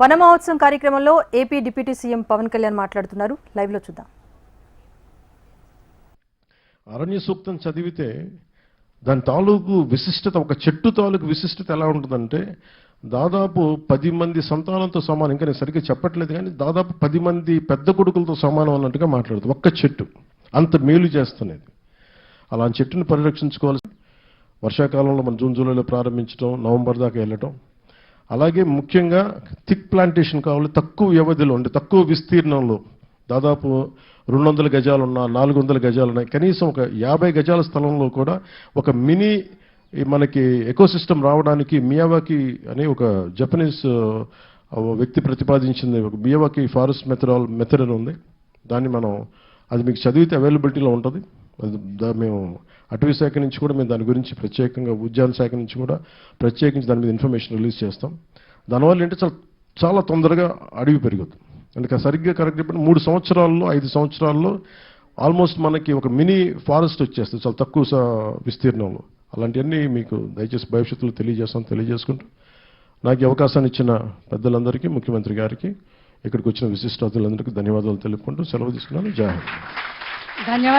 వన మహోత్సవం కార్యక్రమంలో AP deputy CM Pawan Kalyan మాట్లాడుతున్నారు. లైవ్లో చూద్దాం. అరణ్య సూక్తం చదివితే దాని తాలూకు విశిష్టత ఒక చెట్టు తాలూకు విశిష్టత ఎలా ఉంటుందంటే దాదాపు పది మంది సంతానంతో సమానం ఇంకా నేను సరిగ్గా చెప్పట్లేదు కానీ దాదాపు పది మంది పెద్ద కొడుకులతో సమానం అన్నట్టుగా మాట్లాడుతుంది. ఒక్క చెట్టు అంత మేలు చేస్తున్నది. అలాంటి చెట్టుని పరిరక్షించుకోవాల్సి వర్షాకాలంలో మన జూన్ జూలైలో ప్రారంభించడం నవంబర్ దాకా వెళ్ళటం అలాగే ముఖ్యంగా థిక్ ప్లాంటేషన్ కావాలి తక్కువ వ్యవధిలో అంటే తక్కువ విస్తీర్ణంలో దాదాపు రెండు వందల గజాలు ఉన్న నాలుగు వందల గజాలు ఉన్నాయి కనీసం ఒక యాభై గజాల స్థలంలో కూడా ఒక మినీ ఈ మనకి ఎకోసిస్టమ్ రావడానికి మియావాకి అనే ఒక జపనీస్ వ్యక్తి ప్రతిపాదించింది. ఒక మియావాకి ఫారెస్ట్ మెథడాల్ మెథడ్ ఉంది. దాన్ని మనం అది మీకు చదివితే అవైలబిలిటీలో ఉంటుంది. మేము అటవీ శాఖ నుంచి కూడా మేము దాని గురించి ప్రత్యేకంగా ఉద్యాన శాఖ నుంచి కూడా ప్రత్యేకించి దాని మీద ఇన్ఫర్మేషన్ రిలీజ్ చేస్తాం. దానివల్ల ఏంటంటే చాలా చాలా తొందరగా అడవి పెరుగుతుంది. అందుకే సరిగ్గా కరెక్ట్ చెప్పండి మూడు సంవత్సరాల్లో ఐదు సంవత్సరాల్లో ఆల్మోస్ట్ మనకి ఒక మినీ ఫారెస్ట్ వచ్చేస్తుంది చాలా తక్కువ విస్తీర్ణంలో. అలాంటివన్నీ మీకు దయచేసి భవిష్యత్తులో తెలియజేస్తాం తెలియజేసుకుంటూ నాకు అవకాశాన్ని ఇచ్చిన పెద్దలందరికీ ముఖ్యమంత్రి గారికి ఇక్కడికి వచ్చిన విశిష్టాతులందరికీ ధన్యవాదాలు తెలుపుకుంటూ సెలవు తీసుకున్నాను. జై ధన్యవాదాలు.